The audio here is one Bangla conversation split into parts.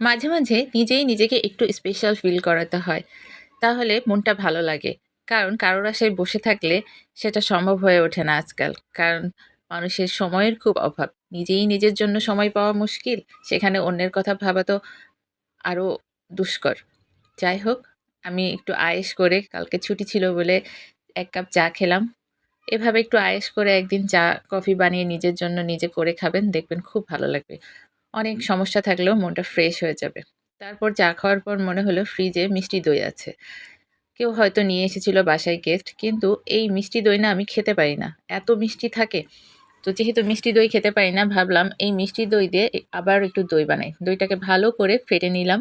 মাঝে মাঝে নিজেই নিজেকে একটু স্পেশাল ফিল করাতে হয়। তাহলে মনটা ভালো লাগে। কারণ কারোর আশায় বসে থাকলে সেটা সম্ভব হয়ে ওঠে না আজকাল। কারণ মানুষের সময়ের খুব অভাব। নিজেই নিজের জন্য সময় পাওয়া মুশকিল। সেখানে অন্যের কথা ভাবা তো আরও দুষ্কর। যাই হোক, আমি একটু আয়েস করে কালকে ছুটি ছিল বলে এক কাপ চা খেলাম। এভাবে একটু আয়েস করে একদিন চা, কফি বানিয়ে নিজের জন্য নিজে করে খাবেন, দেখবেন খুব ভালো লাগবে। অনেক সমস্যা থাকলেও মনটা ফ্রেশ হয়ে যাবে। তারপর চা খাওয়ার পর মনে হলো ফ্রিজে মিষ্টি দই আছে। কেউ হয়তো নিয়ে এসেছিল বাসায় গেস্ট কিন্তু এই মিষ্টি দই না আমি খেতে পারি না। এত মিষ্টি থাকে। তো যেহেতু মিষ্টি দই খেতে পারি না, ভাবলাম এই মিষ্টি দই দিয়ে আবার একটু দই বানাই। দইটাকে ভালো করে ফেটে নিলাম।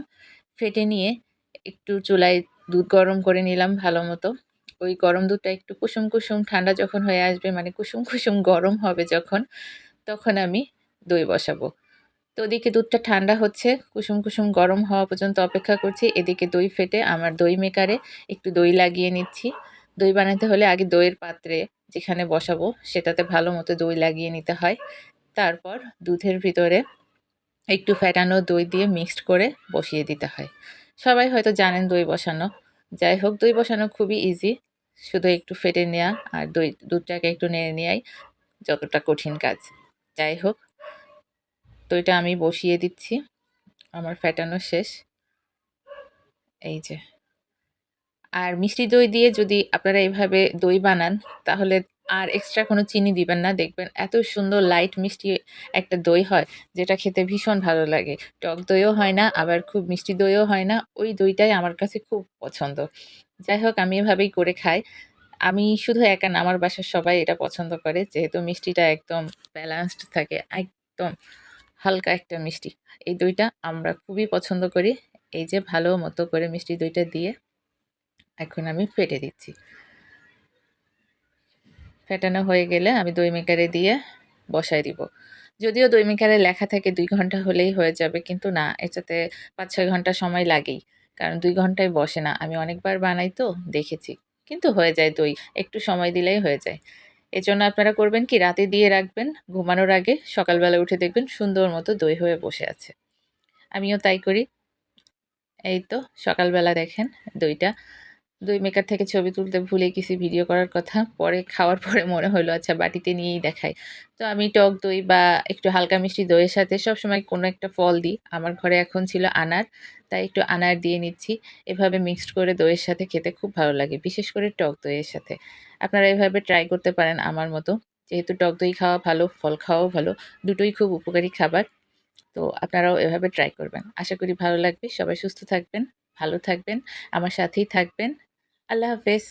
ফেটে নিয়ে একটু চুলায় দুধ গরম করে নিলাম ভালো মতো। ওই গরম দুধটা একটু কুসুম কুসুম, ঠান্ডা যখন হয়ে আসবে মানে কুসুম কুসুম গরম হবে যখন, তখন আমি দই বসাবো। তো ওদিকে দুধটা ঠান্ডা হচ্ছে, কুসুম কুসুম গরম হওয়া পর্যন্ত অপেক্ষা করছি। এদিকে দই ফেটে, আমার দই মেকারে, একটু দই লাগিয়ে নিচ্ছি। দই বানাতে হলে আগে দইয়ের পাত্রে যেখানে বসাবো, সেটাতে ভালো মতো দই লাগিয়ে নিতে হয়। তারপর দুধের ভিতরে একটু ফেটানো দই দিয়ে মিক্সড করে বসিয়ে দিতে হয়। সবাই হয়তো জানেন দই বসানো। যাই হোক, দই বসানো খুবই ইজি শুধু একটু ফেটে নেওয়া আর দই, দুধটাকে একটু নেড়ে নেওয়াই যতটা কঠিন কাজ। যাই হোক দইটা আমি বসিয়ে দিচ্ছি। আমার ফ্যাটানো শেষ। এই যে। আর মিষ্টি দই দিয়ে যদি আপনারা এভাবে দই বানান, তাহলে আর এক্সট্রা কোনো চিনি দিবেন না। দেখবেন এত সুন্দর লাইট মিষ্টি একটা দই হয়, যেটা খেতে ভীষণ ভালো লাগে। টক দইও হয় না, আবার খুব মিষ্টি দইও হয় না। ওই দইটাই আমার কাছে খুব পছন্দ। যাই হোক, আমি এভাবেই করে খাই। আমি শুধু একা আমার বাসার সবাই এটা পছন্দ করে। যেহেতু মিষ্টিটা একদম ব্যালেন্সড থাকে, একদম হালকা একটা মিষ্টি। এই দইটা আমরা খুবই পছন্দ করি। এই যে ভালো মতো করে মিষ্টি দইটা দিয়ে এখন আমি ফেটে দিচ্ছি। ফেটানো হয়ে গেলে আমি দই মেকারে দিয়ে বসাই দিব। যদিও দই মেকারে লেখা থাকে দুই ঘণ্টা হলেই হয়ে যাবে, কিন্তু না, এটাতে পাঁচ ছয় ঘণ্টা সময় লাগেই। কারণ দুই ঘন্টায় বসে না। আমি অনেকবার বানাই তো, দেখেছি। কিন্তু হয়ে যায় দই। একটু সময় দিলেই হয়ে যায়। এজন্য আপনারা করবেন কি, রাতে দিয়ে রাখবেন, ঘুমানোর আগে সকালবেলা উঠে দেখবেন সুন্দর মতো দই হয়ে বসে আছে। আমিও তাই করি। এই তো, সকালবেলা দেখেন দইটা দই মেকার থেকে ছবি তুলতে ভুলে গেছি ভিডিও করার কথা। পরে খাওয়ার পরে মনে হলো আচ্ছা বাটিতে নিয়েই দেখাই। তো আমি টক দই বা একটু হালকা মিষ্টি দইয়ের সাথে সবসময় কোনো একটা ফল দিই। আমার ঘরে এখন ছিল আনার, তাই একটু আনার দিয়ে নিচ্ছি। এভাবে মিক্সড করে দইয়ের সাথে খেতে খুব ভালো লাগে, বিশেষ করে টক দইয়ের সাথে। আপনারা এভাবে ট্রাই করতে পারেন আমার মতো। যেহেতু টক দই খাওয়া ভালো, ফল খাওয়াও ভালো, দুটোই খুব উপকারী খাবার। তো আপনারাও এভাবে ট্রাই করবেন। আশা করি ভালো লাগবে। সবাই সুস্থ থাকবেন, ভালো থাকবেন, আমার সাথেই থাকবেন। আল্লাহ হাফেজ